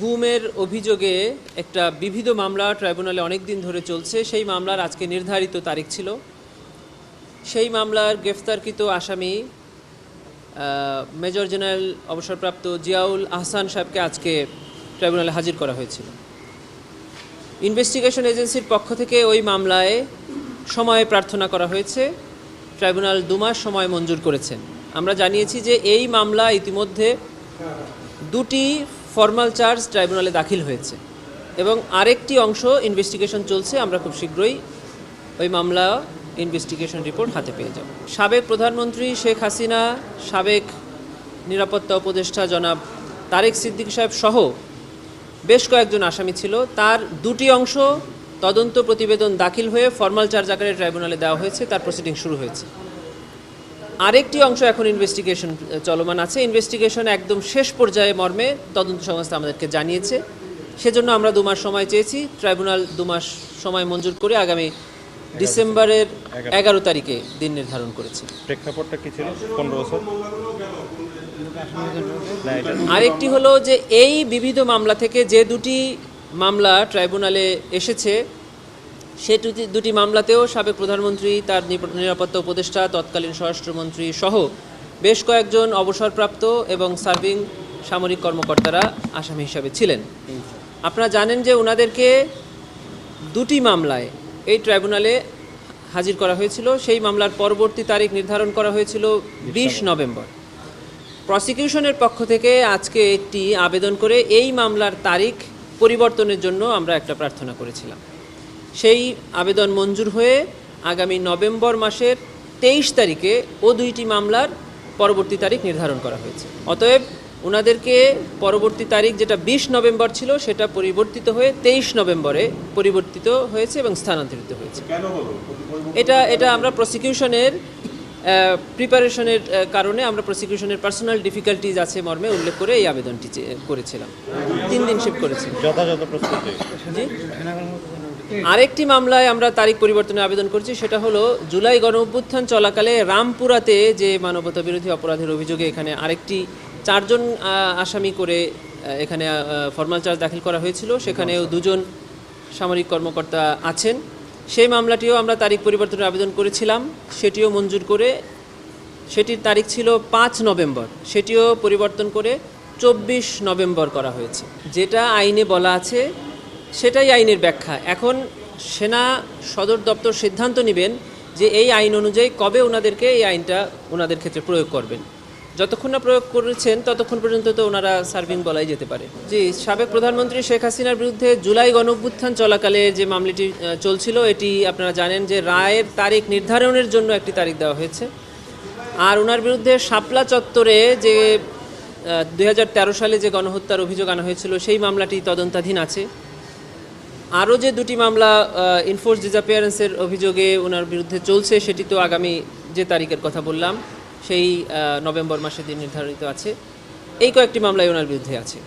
গুমের অভিযোগে একটা বিবিধ মামলা ট্রাইব্যুনালে অনেক দিন ধরে চলছে। সেই মামলার আজকে নির্ধারিত তারিখ ছিল। সেই মামলার গ্রেফতারকৃত আসামি মেজর জেনারেল অবসরপ্রাপ্ত জিয়াউল আহসান সাহেবকে আজকে ট্রাইব্যুনালে হাজির করা হয়েছিল। ইনভেস্টিগেশন এজেন্সির পক্ষ থেকে ওই মামলায় সময় প্রার্থনা করা হয়েছে। ট্রাইব্যুনাল দু মাস সময় মঞ্জুর করেছেন। আমরা জানিয়েছি যে এই মামলা ইতিমধ্যে দুটি ফর্মাল চার্জ ট্রাইব্যুনালে দাখিল হয়েছে এবং আরেকটি অংশ ইনভেস্টিগেশন চলছে, আমরা খুব শীঘ্রই ওই মামলা ইনভেস্টিগেশন রিপোর্ট হাতে পেয়ে যাব। সাবেক প্রধানমন্ত্রী শেখ হাসিনা, সাবেক নিরাপত্তা উপদেষ্টা জনাব তারেক সিদ্দিক সাহেব সহ বেশ কয়েকজন আসামি ছিল। তার দুটি অংশ তদন্ত প্রতিবেদন দাখিল হয়ে ফর্মাল চার্জ আকারে ট্রাইব্যুনালে দেওয়া হয়েছে, তার প্রসিডিং শুরু হয়েছে। আরেকটি অংশ এখন ইনভেস্টিগেশন চলমান আছে। ইনভেস্টিগেশন একদম শেষ পর্যায়ে মর্মে তদন্ত সংস্থা আমাদেরকে জানিয়েছে। সেজন্য আমরা দু মাস সময় চেয়েছি। ট্রাইব্যুনাল দু মাস সময় মঞ্জুর করে আগামী ডিসেম্বরের এগারো। তারিখে দিন নির্ধারণ করেছে। প্রেক্ষাপটটা কি ছিল? পনেরো বছর? আরেকটি হলো যে এই বিবিধ মামলা থেকে যে দুটি মামলা ট্রাইব্যুনালে এসেছে সে দুটি মামলাতেও সাবেক প্রধানমন্ত্রী তার নিরাপত্তা উপদেষ্টা তৎকালীন স্বরাষ্ট্রমন্ত্রী সহ বেশ কয়েকজন অবসরপ্রাপ্ত এবং সার্ভিং সামরিক কর্মকর্তারা আসামি হিসাবে ছিলেন। আপনারা জানেন যে ওনাদেরকে দুটি মামলায় এই ট্রাইব্যুনালে হাজির করা হয়েছিল। সেই মামলার পরবর্তী তারিখ নির্ধারণ করা হয়েছিল বিশ নভেম্বর। প্রসিকিউশনের পক্ষ থেকে আজকে একটি আবেদন করে এই মামলার তারিখ পরিবর্তনের জন্য আমরা একটা প্রার্থনা করেছিলাম। সেই আবেদন মঞ্জুর হয়ে আগামী নভেম্বর মাসের তেইশ তারিখে ও দুইটি মামলার পরবর্তী তারিখ নির্ধারণ করা হয়েছে। অতএব ওনাদেরকে পরবর্তী তারিখ যেটা বিশ নভেম্বর ছিল সেটা পরিবর্তিত হয়ে তেইশ নভেম্বরে পরিবর্তিত হয়েছে এবং স্থানান্তরিত হয়েছে। এটা এটা আমরা প্রসিকিউশনের প্রিপারেশনের কারণে আমরা প্রসিকিউশনের পার্সোনাল ডিফিকাল্টিজ আছে মর্মে উল্লেখ করে এই আবেদনটি করেছিলাম। তিন দিন শিফট করেছি। যথাযথ প্রস্তুতি। জি? আরেকটি মামলায় আমরা তারিখ পরিবর্তনের আবেদন করছি, সেটা হলো জুলাই গণ অভ্যুত্থান চলাকালে রামপুরাতে যে মানবতা বিরোধী অপরাধের অভিযোগে এখানে আরেকটি চারজন আসামি করে এখানে ফর্মাল চার্জ দাখিল করা হয়েছিল। সেখানেও দুজন সামরিক কর্মকর্তা আছেন। সেই মামলাটিও আমরা তারিখ পরিবর্তনের আবেদন করেছিলাম। সেটিও মঞ্জুর করে, সেটির তারিখ ছিল পাঁচ নভেম্বর। সেটিও পরিবর্তন করে চব্বিশ নভেম্বর করা হয়েছে। যেটা আইনে বলা আছে সেটাই আইনের ব্যাখ্যা। এখন সেনা সদর দপ্তর সিদ্ধান্ত নেবেন যে এই আইন অনুযায়ী কবে ওনাদেরকে এই আইনটা ওনাদের ক্ষেত্রে প্রয়োগ করবেন। যতক্ষণ না প্রয়োগ করেছেন, ততক্ষণ পর্যন্ত তো ওনারা সার্ভিং বলাই যেতে পারে। জি, সাবেক প্রধানমন্ত্রী শেখ হাসিনার বিরুদ্ধে জুলাই গণভ্যুত্থান চলাকালে যে মামলাটি চলছিল, এটি আপনারা জানেন যে রায়ের তারিখ নির্ধারণের জন্য একটি তারিখ দেওয়া হয়েছে। আর ওনার বিরুদ্ধে শাপলা চত্বরে যে দু হাজার তেরো সালে যে গণহত্যার অভিযোগ আনা হয়েছিল, সেই মামলাটি তদন্তাধীন আছে। আরও যে দুটি মামলা ইনফোর্স ডিজাপিয়ারেন্সের অভিযোগে ওনার বিরুদ্ধে চলছে, সেটি তো আগামী যে তারিখের কথা বললাম, সেই নভেম্বর মাসে দিন নির্ধারিত আছে। এই কয়েকটি মামলায় ওনার বিরুদ্ধে আছে।